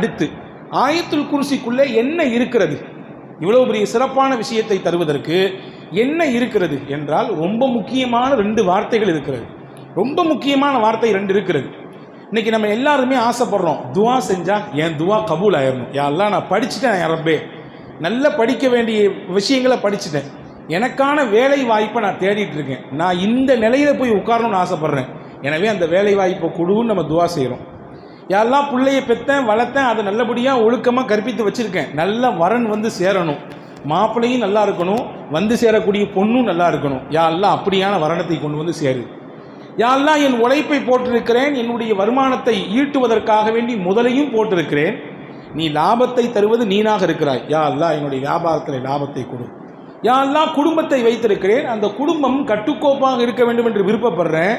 அடுத்து ஆயத்துல் குருசிக்குள்ளே என்ன இருக்கிறது? இவ்வளவு பெரிய சிறப்பான விஷயத்தை தருவதற்கு என்ன இருக்கிறது என்றால் ரொம்ப முக்கியமான ரெண்டு வார்த்தைகள் இருக்கிறது. ரொம்ப முக்கியமான வார்த்தை ரெண்டு இருக்கிறது. இன்னைக்கு நம்ம எல்லாருமே ஆசைப்படுறோம் துவா செஞ்சா என் துவா கபூல் ஆயிரணும். யாரெல்லாம் நான் படிச்சுட்டேன் என் நல்லா படிக்க வேண்டிய விஷயங்களை படிச்சுட்டேன். எனக்கான வேலை வாய்ப்பை நான் தேடிட்டு இருக்கேன். நான் இந்த நிலையில போய் உட்காரணும்னு ஆசைப்பட்றேன். எனவே அந்த வேலை வாய்ப்பை கொடுன்னு நம்ம துவா செய்கிறோம் யாரெல்லாம் பிள்ளைய பெற்றேன் வளர்த்தேன் அதை நல்லபடியாக ஒழுக்கமாக கற்பித்து வச்சுருக்கேன். நல்ல வரன் வந்து சேரணும். மாப்பிள்ளையும் நல்லா இருக்கணும். வந்து சேரக்கூடிய பொண்ணும் நல்லா இருக்கணும். யாரெல்லாம் அப்படியான வரணத்தை கொண்டு வந்து சேரு. யாரெல்லாம் என் உழைப்பை போட்டிருக்கிறேன் என்னுடைய வருமானத்தை ஈட்டுவதற்காக வேண்டி முதலையும் போட்டிருக்கிறேன் நீ லாபத்தை தருவது நீனாக இருக்கிறாய். யா அல்லா என்னுடைய வியாபாரத்தில் லாபத்தை கொடு. யா அல்லா குடும்பத்தை வைத்திருக்கிறேன் அந்த குடும்பம் கட்டுக்கோப்பாக இருக்க வேண்டும் என்று விருப்பப்படுறேன்.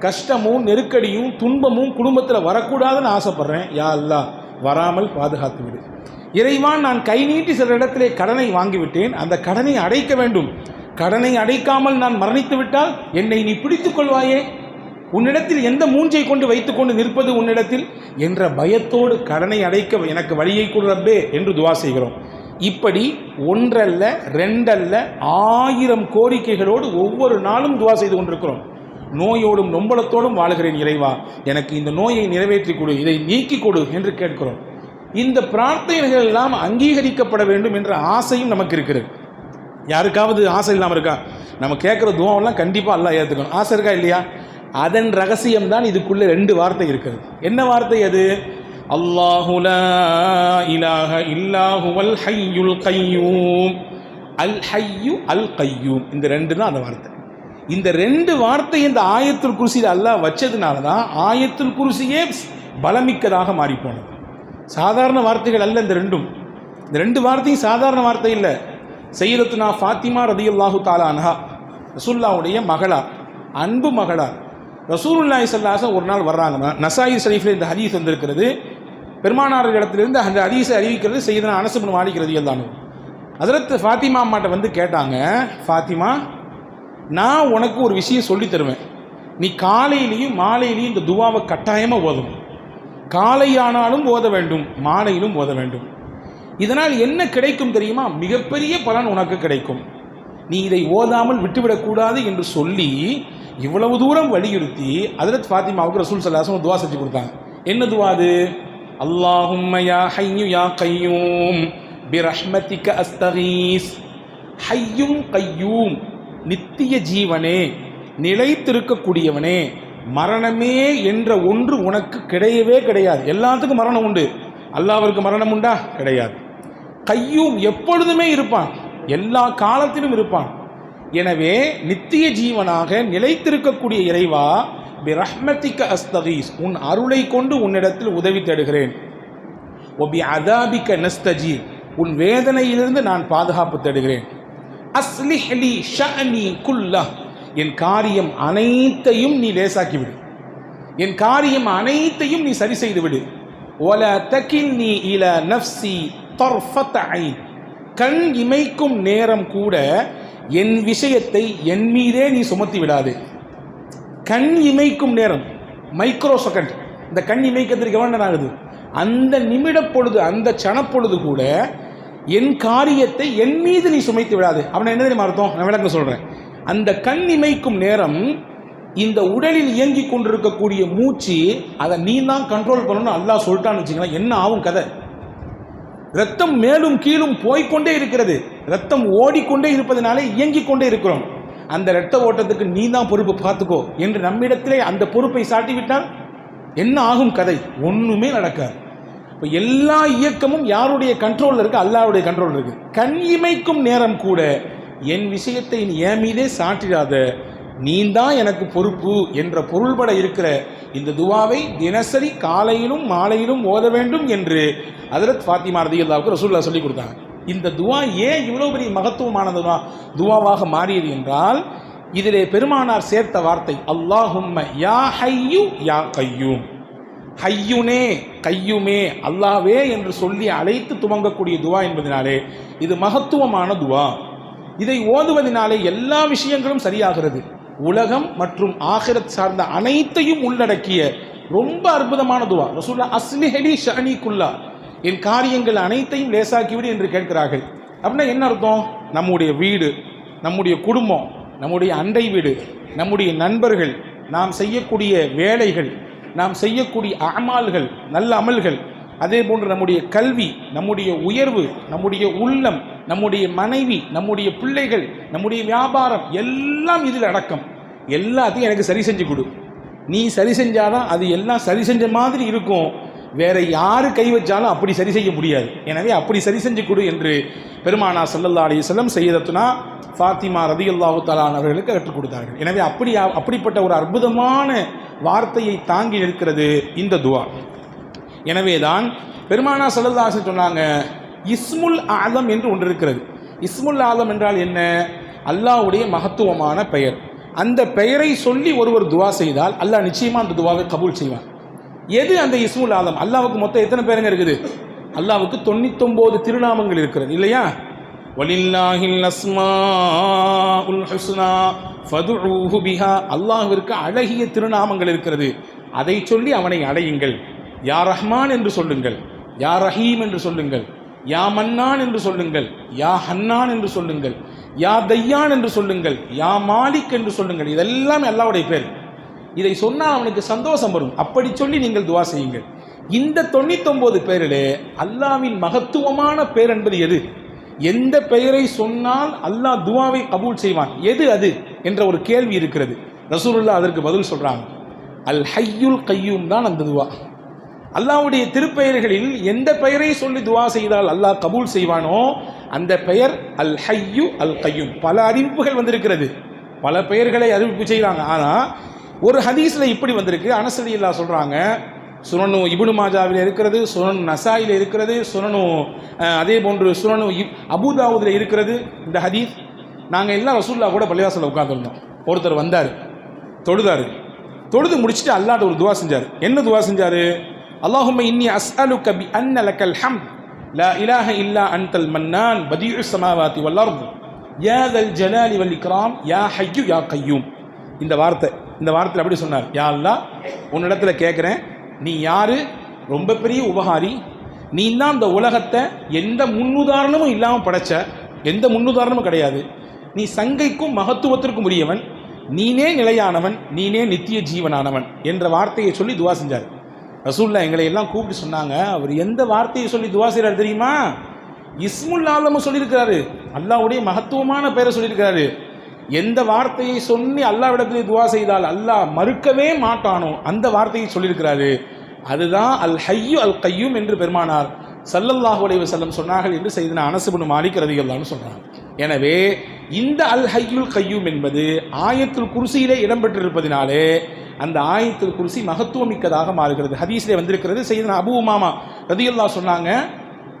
கஷ்டமும் நெருக்கடியும் துன்பமும் குடும்பத்தில் வரக்கூடாதுன்னு ஆசைப்பட்றேன். யா அல்லா வராமல் பாதுகாத்து விடு. இறைவான் நான் கை நீட்டி சில இடத்திலே கடனை வாங்கிவிட்டேன். அந்த கடனை அடைக்க வேண்டும். கடனை அடைக்காமல் நான் மரணித்து விட்டால் என்னை நீ பிடித்துக் கொள்வாயே? உன்னிடத்தில் எந்த மூஞ்சை கொண்டு வைத்துக்கொண்டு நிற்பது உன்னிடத்தில்? என்ற பயத்தோடு கடனை அடைக்க எனக்கு வழியை கொடுறப்பே என்று துவா செய்கிறோம். இப்படி ஒன்றல்ல ரெண்டல்ல ஆயிரம் கோரிக்கைகளோடு ஒவ்வொரு நாளும் துவா செய்து கொண்டிருக்கிறோம். நோயோடும் நொம்பலத்தோடும் வாழுகிறேன் இறைவா எனக்கு இந்த நோயை நிறைவேற்றி கொடு இதை நீக்கி கொடு என்று கேட்கிறோம். இந்த பிரார்த்தனைகள் எல்லாம் அங்கீகரிக்கப்பட வேண்டும் என்ற ஆசையும் நமக்கு இருக்கிறது யாருக்காவது ஆசை இல்லாமல் இருக்கா? நம்ம கேட்குற துவாவெல்லாம் கண்டிப்பாக அல்லாஹ் ஏற்றுக்கணும் ஆசை இருக்கா இல்லையா? அதன் ரகசியம் தான் இதுக்குள்ளே ரெண்டு வார்த்தை இருக்கிறது என்ன வார்த்தை அது? அல்லாஹு லா இலாஹ இல்லாஹுவல் ஹையுல் கையூம். அல் ஹையு அல் கையூம். இந்த ரெண்டு தான் அந்த வார்த்தை. இந்த ரெண்டு வார்த்தை இந்த ஆயத்தில் குருசியில் அல்லாஹ் வச்சதுனால தான் ஆயத்தில் குருசியே பலமிக்கதாக மாறிப்போனது. சாதாரண வார்த்தைகள் அல்ல இந்த ரெண்டும். இந்த ரெண்டு வார்த்தையும் சாதாரண வார்த்தை இல்லை. செய்யலத்துனா ஃபாத்திமா ரதியுல்லாஹு தாலா அன்ஹா ரசூல்லாவுடைய மகளார் அன்பு மகளார் ரசூலுல்லாஹி ஸல்லல்லாஹு ஒரு நாள் வர்றாங்க. நசாயி ஷரீஃபில் இந்த ஹதீஸ் வந்திருக்கிறது. பெருமானார் இடத்திலிருந்து அந்த ஹதீஸை அறிவிக்கிறது செய்தனா அனசுமன் மாலிக்கிறது எல்லாமே ஹஜரத் ஃபாத்திமா அம்மாட்ட வந்து கேட்டாங்க ஃபாத்திமா நான் உனக்கு ஒரு விஷயம் சொல்லி தருவேன். நீ காலையிலையும் மாலையிலையும் இந்த துவாவை கட்டாயமாக ஓதணும். காலையானாலும் ஓத வேண்டும் மாலையிலும் ஓத வேண்டும். இதனால் என்ன கிடைக்கும் தெரியுமா? மிகப்பெரிய பலன் உனக்கு கிடைக்கும். நீ இதை ஓதாமல் விட்டுவிடக்கூடாது என்று சொல்லி இவ்வளவு தூரம் வலியுறுத்தி ஹஜரத் ஃபாத்திமாவுக்கு ரசூல் சல்லாசம் துவா செஞ்சு கொடுத்தாங்க. என்ன துவா அது? அல்லாஹும்மையா ஹையு யா கையூம் பிரஹ்மதிக அஸ்தகீஸ் ஹையும் கையூம். நித்திய ஜீவனே நிலைத்திருக்கக்கூடியவனே மரணமே என்ற ஒன்று உனக்கு கிடையவே கிடையாது. எல்லாத்துக்கும் மரணம் உண்டு. அல்லாவிற்கு மரணம் உண்டா? கிடையாது. கையும் எப்பொழுதுமே இருப்பான். எல்லா காலத்திலும் இருப்பான். எனவே நித்திய ஜீவனாக நிலைத்திருக்கக்கூடிய இறைவா பிரஹ்மதிக்க அஸ்தகீஸ் உன் அருளை கொண்டு உன்னிடத்தில் உதவி தேடுகிறேன். ஒபி அதாபிக்க நஸ்தஜீர் உன் வேதனையிலிருந்து நான் பாதுகாப்பு தேடுகிறேன். அஸ்லிஹ்லி ஷஅனி குல்லா என் காரியம் அனைத்தையும் நீ லேசாக்கி விடு என் காரியம் அனைத்தையும் நீ சரி செய்து விடு ஒல தகின்னி இல நஃப்சி தர்ஃபத் ஐன் கண் இமைக்கும் நேரம் கூட என் விஷயத்தை என் மீதே நீ சுமத்தி விடாது. கண் இமைக்கும் நேரம் மைக்ரோ செகண்ட் இந்த கண் இமைக்கிறதுக்கு எவ்வளோ நேரம் ஆகுது? அந்த நிமிட பொழுது அந்த சனப்பொழுது கூட என் காரியத்தை என் மீது நீ சுமைத்து விடாது. அவனை என்ன தெரியுமா அர்த்தம்? நான் விளக்க சொல்கிறேன் அந்த கண் இமைக்கும் நேரம் இந்த உடலில் இயங்கிக் கொண்டிருக்கக்கூடிய மூச்சு அதை நீ தான் கண்ட்ரோல் பண்ணணும்னு அல்லாஹ் சொல்லிட்டான்னு வச்சுக்கலாம் என்ன ஆகும் கதை? ரத்தம் மேலும் கீழும் போய்க்கொண்டே இருக்கிறது. ரத்தம் ஓடிக்கொண்டே இருப்பதனாலே இயங்கிக் கொண்டே இருக்கிறோம். அந்த இரத்த ஓட்டத்துக்கு நீ தான் பொறுப்பு பார்த்துக்கோ. என்று நம்மிடத்திலே அந்த பொறுப்பை சாட்டிவிட்டால் என்ன ஆகும் கதை? ஒன்றுமே நடக்காது. இப்போ எல்லா இயக்கமும் யாருடைய கண்ட்ரோலில் இருக்குது அல்லாவுடைய கண்ட்ரோலில் இருக்குது கண் இமைக்கும் நேரம் கூட என் விஷயத்தை நீ என் மீதே சாட்டிடாத நீ தான் எனக்கு பொறுப்பு என்ற பொருள்பட இருக்கிற இந்த துவாவை தினசரி காலையிலும் மாலையிலும் ஓத வேண்டும் என்று அதரத் ஃபாத்திமா ரதிகல்லாவுக்கு ரசூல்லா சொல்லி கொடுத்தாங்க. இந்த துவா ஏன் இவ்வளோ பெரிய மகத்துவமான துவாவாக மாறியது என்றால் இதிலே பெருமானார் சேர்த்த வார்த்தை அல்லாஹும்ம யா ஹையு யா கையூம். ஹையுனே கையுமே அல்லாவே என்று சொல்லி அழைத்து துவங்கக்கூடிய துவா என்பதனாலே இது மகத்துவமான துவா. இதை ஓதுவதனாலே எல்லா விஷயங்களும் சரியாகிறது. உலகம் மற்றும் ஆகிரத் சார்ந்த அனைத்தையும் உள்ளடக்கிய ரொம்ப அற்புதமான துவா. ரசூல்லா அஸ்லிஹலி ஷனிக்குல்லா என் காரியங்கள் அனைத்தையும் லேசாக்கிவிடு என்று கேட்கிறார்கள். அப்படின்னா என்ன அர்த்தம்? நம்முடைய வீடு நம்முடைய குடும்பம் நம்முடைய அண்டை வீடு நம்முடைய நண்பர்கள் நாம் செய்யக்கூடிய வேலைகள் நாம் செய்யக்கூடிய அமால்கள் நல்ல அமல்கள். அதே போன்று நம்முடைய கல்வி நம்முடைய உயர்வு நம்முடைய உள்ளம் நம்முடைய மனைவி நம்முடைய பிள்ளைகள் நம்முடைய வியாபாரம் எல்லாம் இதில் அடக்கம். எல்லாத்தையும் எனக்கு சரி செஞ்சு கொடு. நீ சரி செஞ்சாதான் அது எல்லாம் சரி செஞ்ச மாதிரி இருக்கும். வேற யாரு கை வச்சாலும் அப்படி சரி செய்ய முடியாது. எனவே அப்படி சரி செஞ்சு கொடு என்று பெருமானா சல்லல்லா அலி செல்லம் செய்யதத்துனா ஃபாத்திமா ரதி அல்லாஹு தலான் அவர்களுக்கு கற்றுக் கொடுத்தார்கள். எனவே அப்படி அப்படிப்பட்ட ஒரு அற்புதமான வார்த்தையை தாங்கி நிற்கிறது இந்த துவா. எனவேதான் பெருமானா சல்லல்லாஹு சொன்னாங்க இஸ்முல் ஆலம் என்று ஒன்று இருக்கிறது. இஸ்முல் ஆலம் என்றால் என்ன? அல்லாஹ்வுடைய மகத்துவமான பெயர். அந்த பெயரை சொல்லி ஒருவர் துவா செய்தால் அல்லாஹ் நிச்சயமாக அந்த துவாவை கபூல் செய்வான். எது அந்த இஸ்முல் ஆலம் அல்லாவுக்கு மொத்தம் எத்தனை பேருங்க இருக்குது? அல்லாவுக்கு தொண்ணூத்தொன்பது திருநாமங்கள் இருக்கிறது இல்லையா? வலில்லாஹில் அஸ்மாஉல் ஹுஸ்னா ஃபதுஊஹு பிஹா. அல்லாஹ்விற்கு அழகிய திருநாமங்கள் இருக்கிறது. அதை சொல்லி அவனை அடையுங்கள். யா ரஹ்மான் என்று சொல்லுங்கள். யா ரஹீம் என்று சொல்லுங்கள். யா மன்னான் என்று சொல்லுங்கள். யா ஹன்னான் என்று சொல்லுங்கள். யா தையான் என்று சொல்லுங்கள். யா மாலிக் என்று சொல்லுங்கள். இதெல்லாம் அல்லாவுடைய பேர். இதை சொன்னால் அவனுக்கு சந்தோஷம் வரும். அப்படி சொல்லி நீங்கள் துவா செய்யுங்கள். இந்த தொண்ணூத்தொன்பது பேரிலே அல்லாவின் மகத்துவமான பேர் என்பது எது? எந்த பெயரை சொன்னால் அல்லாஹ் துவாவை கபூல் செய்வான். எது அது? என்ற ஒரு கேள்வி இருக்கிறது. ரசூலுல்லா அதற்கு பதில் சொல்கிறாங்க அல் ஹையுல் கையூம் தான் அந்த துவா. அல்லாவுடைய திருப்பெயர்களில் எந்த பெயரை சொல்லி துவா செய்தால் அல்லாஹ் கபூல் செய்வானோ அந்த பெயர் அல் ஹையு அல் கையும். பல அறிவிப்புகள் வந்திருக்கிறது. பல பெயர்களை அறிவிப்பு செய்கிறாங்க ஆனால் ஒரு ஹதீஸில் இப்படி வந்திருக்கு. அனசதி இல்லா சுனனு இபுனு மாஜாவில் இருக்கிறது சுனனு நசாயில் இருக்கிறது சுனனு அதே போன்று சுனனு இப்- அபூதாவுதில் இருக்கிறது. இந்த ஹதீஸ் நாங்கள் எல்லாம் ரசூல்லா கூட பள்ளிவாசலில் உட்காந்துருந்தோம் ஒருத்தர் வந்தார் தொழுதாரு. தொழுது முடிச்சுட்டு அல்லாட்ட ஒரு துவா செஞ்சார். என்ன துவா செஞ்சார்? அல்லாஹும் இன்னி அஸ் அலு கபி அன் லக்கல் ஹம் லா இலாஹ இல்லா அன்தல் மன்னான். பதியு சமாவாத்தி வல் அர்த். யா தல் ஜலாலி வல் இக்ராம். யா ஹையு யா கையூம். இந்த வார்த்தை இந்த வார்த்தையில் அப்படி சொன்னார். யா அல்லா உன்னிடத்தில் கேட்குறேன் நீ யாரு? ரொம்ப பெரிய உபகாரி. நீ தான் இந்த உலகத்தை எந்த முன்னுதாரணமும் இல்லாமல் படைச்ச எந்த முன்னுதாரணமும் கிடையாது. நீ சங்கைக்கும் மகத்துவத்திற்கும் உரியவன். நீனே நிலையானவன் நீனே நித்திய ஜீவனானவன் என்ற வார்த்தையை சொல்லி துவா செஞ்சார். ரசூல்லா எங்களை எல்லாம் கூப்பிட்டு சொன்னாங்க அவர் எந்த வார்த்தையை சொல்லி துவா செய்கிறார் தெரியுமா? இஸ்முல் ஆலமும் சொல்லியிருக்கிறாரு. அல்லாவுடைய மகத்துவமான பெயரை சொல்லியிருக்கிறாரு. எந்த வார்த்தையை சொல்லி அல்லாவிடத்திலே துவா செய்தால் அல்லாஹ் மறுக்கவே மாட்டானோ அந்த வார்த்தையை சொல்லியிருக்கிறாரு. அதுதான் அல் ஹையு அல் கையும் என்று பெருமானார் சல்லல்லாஹு அலைஹி செல்லம் சொன்னார்கள் என்று செய்தன அனசுபனு மாலிக் ரதிகள்லான்னு எனவே இந்த அல் ஹய்யுல் கையூம் என்பது ஆயத்துல் குருசியிலே இடம்பெற்றிருப்பதினாலே அந்த ஆயத்துல் குருசி மகத்துவமிக்கதாக மாறுகிறது. ஹதீஸிலே வந்திருக்கிறது செய்தன அபு உமாமா ரதியுல்லா சொன்னாங்க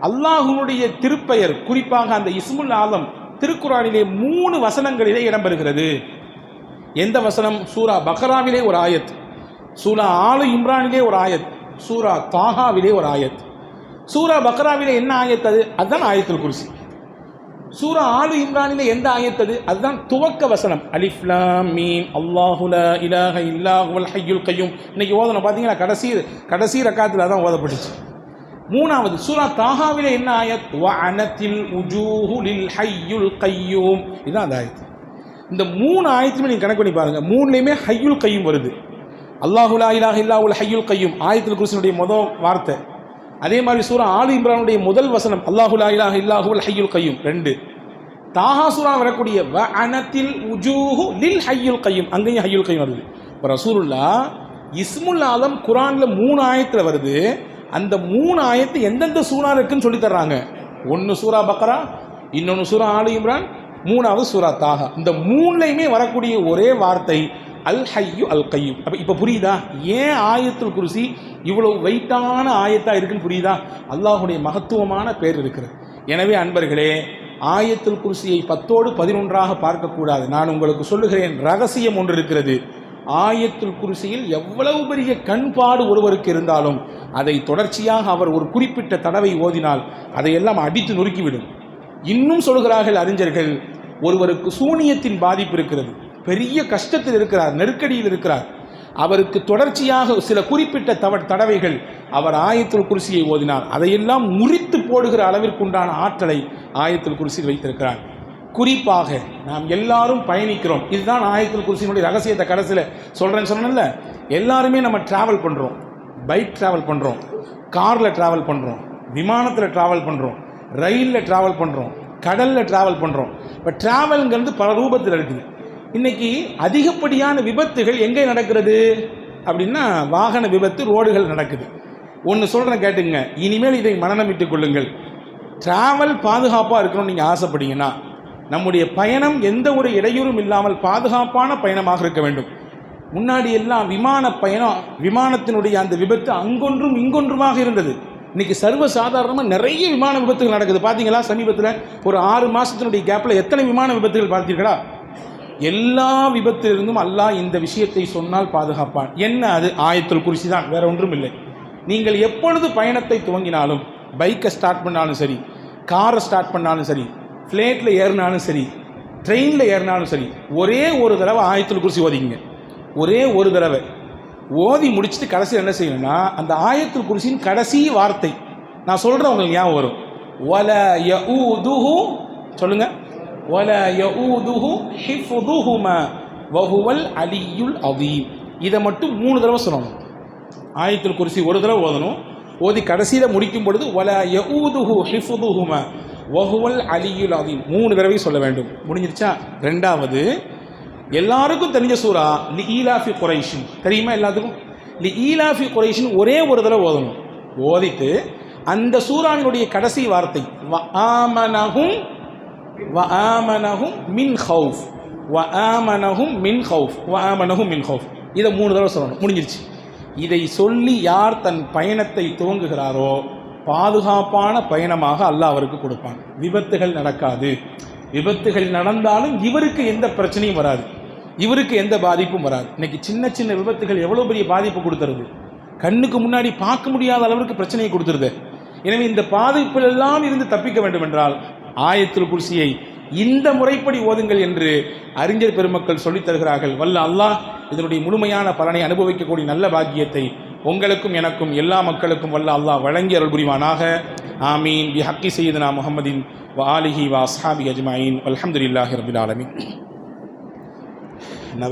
அல்லாஹுனுடைய திருப்பெயர் குறிப்பாக அந்த இஸ்முல் ஆலம் திருக்குறானிலே மூணு வசனங்களிலே இடம்பெறுகிறது. எந்த வசனம்? சூரா பக்ராவிலே ஒரு ஆயத். சூரா ஆலு இம்ரானிலே ஒரு ஆயத். சூரா தாகாவிலே ஒரு ஆயத். சூரா பக்ராவிலே என்ன ஆயத் அது? அதுதான் ஆயத்தில் குர்சி. சூரா ஆலு இம்ரானிலே எந்த ஆயத் அது? அதுதான் துவக்க வசனம். அலிஃப்லாம் மீம். அல்லாஹுல இலாஹ இல்லாஹுல் ஹையுல் கையும். இன்னைக்கு ஓதனை பார்த்தீங்கன்னா கடைசி கடைசி ரக்காத்தில் அதான் ஓதப்பட்டுச்சு. மூணாவது சூரா தாகாவில என்ன ஆயத்? வஅனத்தில் உஜூஹு லில் ஹையுல் கய்யூம் இதுதான் அந்த ஆயத்து. இந்த மூணு ஆயத்துமே நீங்கள் கணக்கு பண்ணி பாருங்கள் மூணுலேயுமே ஹையுல் கையும் வருது. அல்லாஹுலா இலாஹ் இல்லாஹுல் ஹையுல் கையும். ஆயத்தில் குருசனுடைய முதல் வார்த்தை. அதே மாதிரி சூரா ஆலு இம்ரானுடைய முதல் வசனம் அல்லாஹுலா இலாஹ் இலாஹ இல்லாஹுல் ஹையுல் கையும். ரெண்டு. தாஹா சூரா வரக்கூடிய வ அனத்தில் உஜூஹு லில் ஹையுல் கையும். அங்கேயும் ஹையுல் கையும் வருது. இப்போ ரசூலுல்லா இஸ்முல் ஆலம் குரானில் மூணு ஆயத்தில் வருது. அந்த மூணு ஆயத்து எந்தெந்த சூறா இருக்குன்னு சொல்லி தர்றாங்க. ஒன்று சூரா பக்ரா இன்னொன்று சூரா ஆலு இம்ரான் மூணாவது சூரா தாகா இந்த மூணுலையுமே வரக்கூடிய ஒரே வார்த்தை அல் ஹையு அல் கையும் அப்போ இப்போ புரியுதா? ஏன் ஆயத்துல் குருசி இவ்வளோ வெயிட்டான ஆயத்தாக இருக்குன்னு புரியுதா? அல்லாஹுடைய மகத்துவமான பேர் இருக்கிறது. எனவே அன்பர்களே ஆயத்துல் குருசியை பத்தோடு பதினொன்றாக பார்க்கக்கூடாது. நான் உங்களுக்கு சொல்லுகிறேன் ரகசியம் ஒன்று இருக்கிறது. ஆயத்துல் குருசியில் எவ்வளவு பெரிய கண்பாடு ஒருவருக்கு இருந்தாலும் அதை தொடர்ச்சியாக அவர் ஒரு குறிப்பிட்ட தடவை ஓதினால் அதையெல்லாம் அடித்து நொறுக்கிவிடும். இன்னும் சொல்கிறார்கள் அறிஞர்கள் ஒருவருக்கு சூனியத்தின் பாதிப்பு இருக்கிறது பெரிய கஷ்டத்தில் இருக்கிறார் நெருக்கடியில் இருக்கிறார். அவருக்கு தொடர்ச்சியாக சில குறிப்பிட்ட தவ தடவைகள் அவர் ஆயத்தில் குறிசியை ஓதினார். அதையெல்லாம் முறித்து போடுகிற அளவிற்குண்டான ஆற்றலை ஆயத்தில் குறிசியில் வைத்திருக்கிறார். குறிப்பாக நாம் எல்லாரும் பயணிக்கிறோம். இதுதான் ஆயத்தில் குர்சியினுடைய ரகசியத்தை கடைசியில் சொல்கிறேன்னு சொன்னல எல்லாருமே நம்ம ட்ராவல் பண்ணுறோம் பைக் ட்ராவல் பண்ணுறோம் காரில் ட்ராவல் பண்ணுறோம் விமானத்தில் ட்ராவல் பண்ணுறோம் ரயிலில் ட்ராவல் பண்ணுறோம் கடலில் ட்ராவல் பண்ணுறோம் இப்போ ட்ராவல்ங்கிறது பல ரூபத்தில் இருக்குது இன்றைக்கி அதிகப்படியான விபத்துகள் எங்கே நடக்கிறது? அப்படின்னா வாகன விபத்து ரோடுகள் நடக்குது. ஒன்று சொல்கிறேன் கேட்டுங்க. இனிமேல் இதை மனநமிட்டுக் கொள்ளுங்கள். ட்ராவல் பாதுகாப்பாக இருக்கணும்னு நீங்கள் ஆசைப்பட்டீங்கன்னா நம்முடைய பயணம் எந்த ஒரு இடையூறும் இல்லாமல் பாதுகாப்பான பயணமாக இருக்க வேண்டும். முன்னாடி எல்லாம் விமான பயணம் விமானத்தினுடைய அந்த விபத்து அங்கொன்றும் இங்கொன்றுமாக இருந்தது. இன்னைக்கு சர்வ சாதாரணமாக நிறைய விமான விபத்துகள் நடக்குது. பார்த்தீங்களா சமீபத்தில் ஒரு ஆறு மாதத்தினுடைய கேப்பில் எத்தனை விமான விபத்துகள் பார்த்தீர்களா? எல்லா விபத்திலிருந்தும் அல்லாஹ் இந்த விஷயத்தை சொன்னால் பாதுகாப்பான். என்ன அது? ஆயத்தில் குறிச்சி தான். வேற ஒன்றும் இல்லை. நீங்கள் எப்பொழுது பயணத்தை துவங்கினாலும் பைக்கை ஸ்டார்ட் பண்ணாலும் சரி காரை ஸ்டார்ட் பண்ணாலும் சரி ஃப்ளைட்டில் ஏறினாலும் சரி ட்ரெயினில் ஏறினாலும் சரி ஒரே ஒரு தடவை ஆயத்தில் குறிச்சி ஓதிங்க ஒரே ஒரு தடவை. ஓதி முடிச்சுட்டு கடைசியில் என்ன செய்யணும்னா அந்த ஆயத்துல் குர்சியின் கடைசி வார்த்தை. நான் சொல்கிறேன் உங்களுக்கு ஞாபகம் வரும். ஒல யூதுஹு சொல்லுங்க. வல யூதுஹு ஹிஃபுதுஹும வஹுவல் அலியுல் அதீம் இதை மட்டும் மூணு தடவை சொல்லணும். ஆயத்தில் குர்சி ஒரு தடவை ஓதணும். ஓதி கடைசியில் முடிக்கும் பொழுது வல யூதுஹு ஹிஃபுதுஹும வஹுவல் அலியுல் அதீம் மூணு தடவை சொல்ல வேண்டும். முடிஞ்சிருச்சா? ரெண்டாவது எல்லாருக்கும் தெரிஞ்ச சூறா லி ஈலாஃபி குறைஷின் தெரியுமா எல்லாத்துக்கும்? லி ஈலாஃபி குறைஷின் ஒரே ஒரு தடவை ஓதணும். ஓதிட்டு அந்த சூறாவினுடைய கடைசி வார்த்தை வ ஆமனஹும் மின் ஹவுஃப். வ ஆமனஹும் மின் ஹவுஃப். வாமனஹும் மின் ஹவுஃப். இதை மூணு தடவை சொல்லணும். முடிஞ்சிருச்சு. இதை சொல்லி யார் தன் பயணத்தை துவங்குகிறாரோ பாதுகாப்பான பயணமாக அல்லாஹ் அவருக்கு கொடுப்பான். விபத்துகள் நடக்காது. விபத்துகள் நடந்தாலும் இவருக்கு எந்த பிரச்சனையும் வராது. இவருக்கு எந்த பாதிப்பும் வராது. இன்னைக்கு சின்ன சின்ன விபத்துகள் எவ்வளோ பெரிய பாதிப்பு கொடுத்துருது கண்ணுக்கு முன்னாடி பார்க்க முடியாத அளவுக்கு பிரச்சனையை கொடுத்துருது. எனவே இந்த பாதிப்பிலெல்லாம் இருந்து தப்பிக்க வேண்டும் என்றால் ஆயத்தில் குர்சியை இந்த முறைப்படி ஓதுங்கள் என்று அறிஞர் பெருமக்கள் சொல்லித் தருகிறார்கள். வல்ல அல்லாஹ் இதனுடைய முழுமையான பலனை அனுபவிக்கக்கூடிய நல்ல பாக்கியத்தை உங்களுக்கும் எனக்கும் எல்லா மக்களுக்கும் வல்ல அல்லாஹ் வழங்கி அருள் புரிவானாக. ஆமீன். பி ஹக்கி செய்தனா முகமதின் வ ஆலிஹி அஸ்ஹாபி அஜ்மாயின். அலமதுல்லாஹி ரபில் ஆலமின். Una.